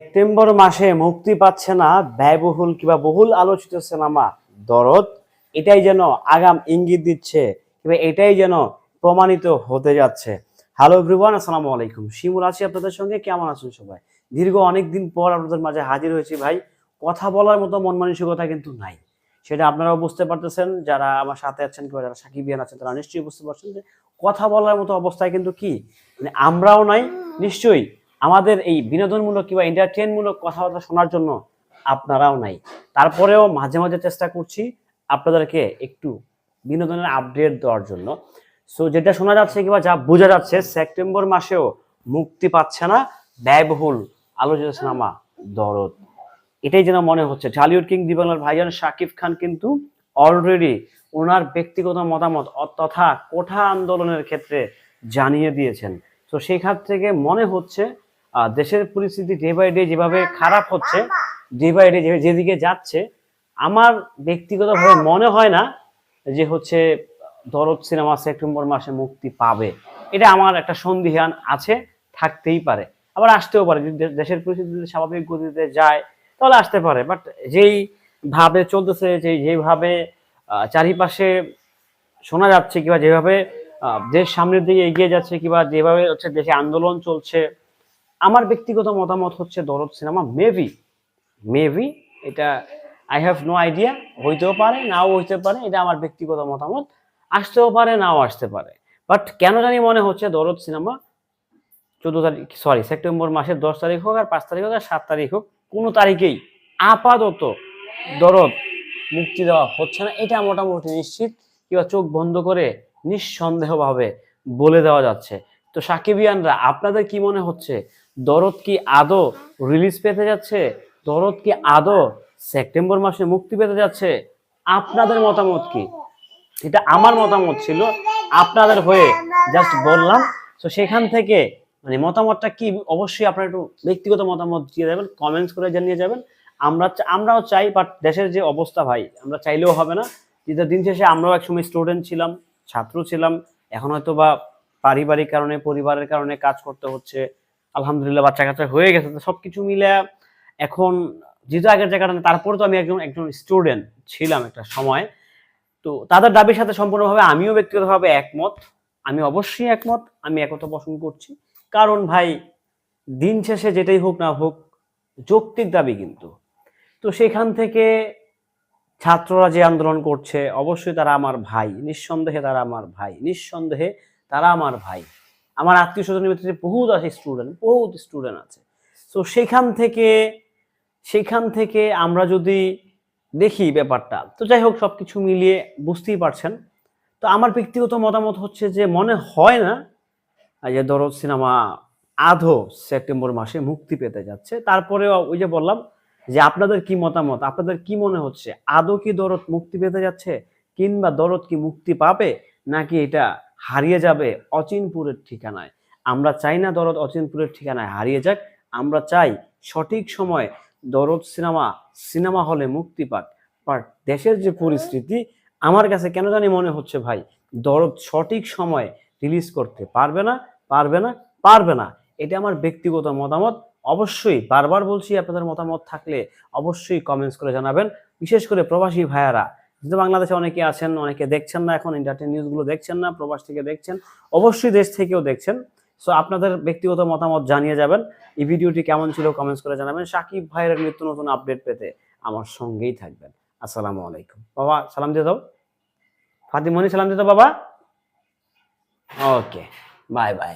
September মাসে মুক্তি পাচ্ছে না ব্যয়বহুল কিংবা বহুল আলোচিত সিনেমা দরদ। এটাই যেন আগাম ইঙ্গিত দিচ্ছে কিংবা এটাই যেন প্রমাণিত হতে যাচ্ছে। হ্যালো এভরিওয়ান, আসসালামু আলাইকুম। শিমুল আছি আপনাদের সঙ্গে। কেমন আছেন সবাই? দীর্ঘ অনেক দিন পর আপনাদের মাঝে হাজির হয়েছি ভাই। কথা বলার মতো মন মানসিকতা কিন্তু নাই। সেটা আপনারাও বুঝতে পারতেছেন। যারা আমার সাথে আছেন কিংবা যারা সাকিবিয়ান আছেন, তারা নিশ্চয়ই বুঝতে পারছেন যে কথা বলার মতো অবস্থায় কিন্তু কি? মানে আমরাও নাই, নিশ্চয়ই আমাদের এই বিনোদনমূলক কিংবা এন্টারটেনমূলক কথাবার্তা শোনার জন্য আপনারাও নাই। তারপরেও মাঝে মাঝে চেষ্টা করছি আপনাদেরকে একটু বিনোদনের আপডেট দেওয়ার জন্য। সো যেটা শোনা যাচ্ছে কিংবা যা বোঝা যাচ্ছে সেপ্টেম্বর মাসেও মুক্তি পাচ্ছে না ব্যয়বহুল আলোচিত সিনেমা দরদ। এটাই যেন মনে হচ্ছে। ঢালিউড কিং দিবাংলার ভাইজান শাকিব খান কিন্তু অলরেডি ওনার ব্যক্তিগত মতামত তথা কোঠা আন্দোলনের ক্ষেত্রে জানিয়ে দিয়েছেন। তো সেখান থেকে মনে হচ্ছে দেশের পরিস্থিতি ডে বাই ডে যেভাবে খারাপ হচ্ছে ডে বাই ডে যেদিকে যাচ্ছে আমার ব্যক্তিগতভাবে মনে হয় না যে হচ্ছে দরদ সিনেমা সেপ্টেম্বর মাসে মুক্তি পাবে। এটা আমার একটা সন্দিহান আছে থাকতেই পারে। আবার আসতেও পারে যদি দেশের পরিস্থিতি যদি স্বাভাবিক গতিতে যায় তাহলে আসতে পারে। বাট যেই ভাবে চলতেছে যে যেভাবে চারিপাশে শোনা যাচ্ছে কিংবা যেভাবে দেশ সামনের দিকে এগিয়ে যাচ্ছে কিংবা যেভাবে হচ্ছে দেশে আন্দোলন চলছে আমার ব্যক্তিগত মতামত হচ্ছে দরদ সিনেমা মেবি মেবি এটা আই হ্যাভ নো আইডিয়া হইতেও পারে, নাও হইতে পারে, এটা আমার ব্যক্তিগত মতামত, আসতেও পারে, নাও আসতে পারে। বাট কেন জানি মনে হচ্ছে দরদ সিনেমা, চোদ্দ তারিখ সরি সেপ্টেম্বর মাসের দশ তারিখ হোক আর পাঁচ তারিখ হোক আর সাত তারিখ হোক, কোনো তারিখেই আপাতত দরদ মুক্তি দেওয়া হচ্ছে না, এটা মোটামুটি নিশ্চিত কিংবা চোখ বন্ধ করে নিঃসন্দেহভাবে বলে দেওয়া যাচ্ছে। তো সাকিবিয়ানরা, আপনাদের কি মনে হচ্ছে দরদ কি আদৌ রিলিজ পেতে যাচ্ছে? দরদ কি আদৌ সেপ্টেম্বর মাসে মুক্তি পেতে যাচ্ছে? আপনাদের মতামত কি? এটা আমার মতামত ছিল, আপনাদের হয়ে জাস্ট বললাম। তো সেখান থেকে মানে মতামতটা কি, অবশ্যই আপনারা একটু ব্যক্তিগত মতামত দিয়ে দেবেন কমেন্টস করে জানিয়ে যাবেন। আমরা আমরাও চাই বাট দেশের যে অবস্থা ভাই, আমরা চাইলেও হবে না। যেটা দিন শেষে আমরাও একসময় স্টুডেন্ট ছিলাম, ছাত্র ছিলাম, এখন হয়তো বা পারিবারিক কারণে, পরিবারের কারণে কাজ করতে হচ্ছে। আলহামদুলিল্লাহ বাচ্চা কাচ্চা হয়ে গেছে। তো সবকিছু মিলে এখন যেহেতু আগের জায়গাটা তারপরে তো আমি একজন একজন স্টুডেন্ট ছিলাম একটা সময়। তো তাদের দাবির সাথে সম্পূর্ণভাবে আমিও ব্যক্তিগতভাবে একমত। আমি অবশ্যই একমত, আমি একতা পোষণ করছি। কারণ ভাই, দিন শেষে যেটাই হোক না হোক, যৌক্তিক দাবি কিন্তু। তো সেখান থেকে ছাত্ররা যে আন্দোলন করছে, অবশ্যই তারা আমার ভাই, নিঃসন্দেহে তারা আমার ভাই, নিঃসন্দেহে তারা আমার ভাই। আমার আত্মীয় স্বজনের ভিতরে বহুত আছে স্টুডেন্ট বহুত স্টুডেন্ট আছে। তো সেখান থেকে সেখান থেকে আমরা যদি দেখি ব্যাপারটা, তো যাই হোক সব কিছু মিলিয়ে বুঝতেই পারছেন। তো আমার ব্যক্তিগত মতামত হচ্ছে যে, মনে হয় না যে দরদ সিনেমা আধো সেপ্টেম্বর মাসে মুক্তি পেতে যাচ্ছে। তারপরে ওই যে বললাম যে, আপনাদের কি মতামত? আপনাদের কি মনে হচ্ছে? আদৌ কি দরদ মুক্তি পেতে যাচ্ছে? কিংবা দরদ কি মুক্তি পাবে? নাকি এটা হারিয়ে যাবে অচিনপুরের ঠিকানায়। আমরা চাই না দরদ অচিনপুরের ঠিকানায় হারিয়ে যাক, আমরা চাই সঠিক সময় দরদ সিনেমা সিনেমা হলে মুক্তি পাক। বাট দেশের যে পরিস্থিতি, আমার কাছে কেন জানি মনে হচ্ছে ভাই, দরদ সঠিক সময়ে রিলিজ করতে পারবে না পারবে না পারবে না। এটা আমার ব্যক্তিগত মতামত। অবশ্যই বারবার বলছি, আপনাদের মতামত থাকলে অবশ্যই কমেন্টস করে জানাবেন। বিশেষ করে প্রবাসী ভাইয়ারা যেহেতু বাংলাদেশে অনেকে আছেন, অনেকে দেখছেন না এখন ইন্টারটেন নিউজগুলো দেখছেন না, প্রবাস থেকে দেখছেন, অবশ্যই দেশ থেকেও দেখছেন। সো আপনাদের ব্যক্তিগত মতামত জানিয়ে যাবেন। এই ভিডিওটি কেমন ছিল কমেন্টস করে জানাবেন। সাকিব ভাইয়ের নিত্য নতুন আপডেট পেতে আমার সঙ্গেই থাকবেন। আসসালামু আলাইকুম। বাবা, সালাম দিয়ে দাও। ফাতিমনি সালাম দিয়ে দাও বাবা। Okay bye bye